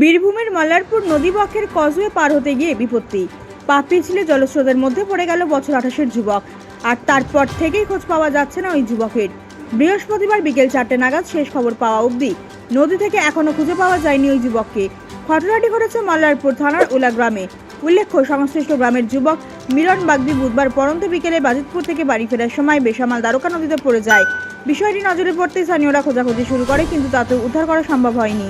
বীরভূমের মল্লারপুর নদীবক্ষের কজওয়ে পার হতে গিয়ে বিপত্তি। পা পিছলে জলস্রোতের মধ্যে পড়ে গেল বছর আঠাশের যুবক। আর তারপর থেকেই খোঁজ পাওয়া যাচ্ছে না ওই যুবকের। বৃহস্পতিবার বিকেল চারটে নাগাদ শেষ খবর পাওয়া অবধি নদী থেকে এখনও খুঁজে পাওয়া যায়নি ওই যুবককে। ঘটনাটি ঘটেছে মল্লারপুর থানার উলা গ্রামে। উল্লেখ্য, সংশ্লিষ্ট গ্রামের যুবক মিলন বাগদি বুধবার পরন্ত বিকেলে বাজিতপুর থেকে বাড়ি ফেরার সময় বেসামাল দ্বারকা নদীতে পড়ে যায়। বিষয়টি নজরে পড়তেই স্থানীয়রা খোঁজাখুঁজি শুরু করে, কিন্তু তাতে উদ্ধার করা সম্ভব হয়নি।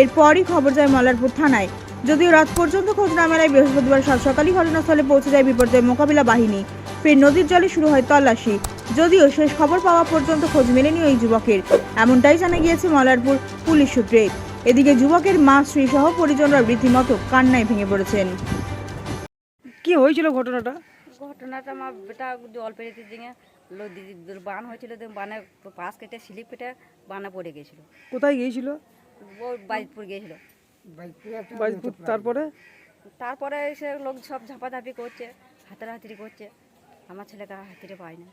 এরপরই খবর যায় মল্লারপুর থানায়। যদিও রাত পর্যন্ত খোঁজ না মেলায় বৃহস্পতিবার সাত সকালই ঘটনাস্থলে পৌঁছে যায় বিপর্যয় মোকাবিলা বাহিনী। ফের নদীর জলে শুরু হয় তল্লাশি। যদিও শেষ খবর পাওয়া পর্যন্ত খোঁজ মেলেনি ওই যুবকের। এমনটাই জানা গিয়েছে মল্লারপুর পুলিশ সূত্রে। এদিকে যুবকের মা স্ত্রী সহ পরিজনরা রীতিমতো কান্নায় ভেঙে পড়েছেন। কি হয়েছিল ঘটনাটা? ঘটনাটা আমার বেটা জল নদী বান হয়েছিল বানে পাশ কেটে স্লিপ কেটে বানে পড়ে গেছিল। কোথায় গিয়েছিল? ও গিয়েছিল তারপরে? তারপরে সে লোক সব ঝাপাঝাপি করছে হাতারে হাতিরি করছে। আমার ছেলেকে হাতিরে পায় না।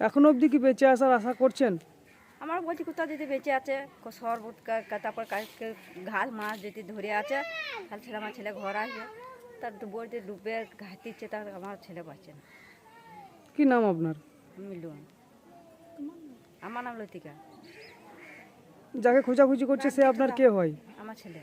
এখন অবধি কি বেঁচে আসার আশা করছেন? আমার বলছি কোথাও যদি বেঁচে আছে শরবত তারপর ঘাস মাছ যদি ধরে আছে তাহলে ছেলে আমার ছেলে ঘর আসবে। তার বলতে ডুবে ঘাতিচ্ছে তার আমার ছেলে পাচ্ছে না। কি নাম আপনার? মিলুন আমার নাম লতিকা। যাকে খোঁজাখুঁজি করছে সে আপনার কে হয়? আমার ছেলে।